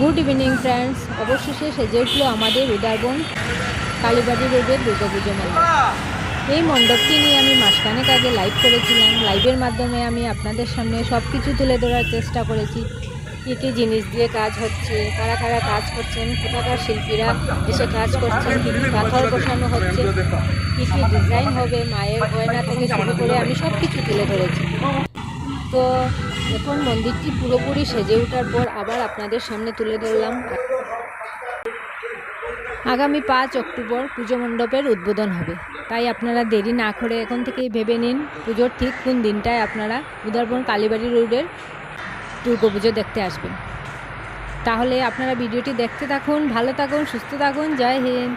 Good evening friends অবশেষে সেজে উঠল আমাদের উদারবন কালীবাড়ি রোডের দুর্গাপুজো মণ্ডপ এই মণ্ডপটি নিয়ে আমি মাসখানেক আগে লাইভ করেছিলাম। লাইভের মাধ্যমে আমি আপনাদের সামনে সব কিছু তুলে ধরার চেষ্টা করেছি। কী কী জিনিস দিয়ে কাজ হচ্ছে, কারা কারা কাজ করছেন, কোথাকার শিল্পীরা এসে কাজ করছেন, কী কী পাথর বসানো হচ্ছে, কী কী ডিজাইন হবে, মায়ের গয়না থেকে শুরু করে আমি সব কিছু তুলে ধরেছি। তো এখন মন্দিরটি পুরোপুরি সেজে ওঠার পর আবার আপনাদের সামনে তুলে ধরলাম। আগামী পাঁচ অক্টোবর পুজো মণ্ডপের উদ্বোধন হবে। তাই আপনারা দেরি না করে এখন থেকেই ভেবে নিন পুজোর ঠিক কোন দিনটায় আপনারা উদারবন কালীবাড়ি রোডের দুর্গাপুজো দেখতে আসবেন। তাহলে আপনারা ভিডিওটি দেখতে থাকুন, ভালো থাকুন, সুস্থ থাকুন। জয় হিন্দ।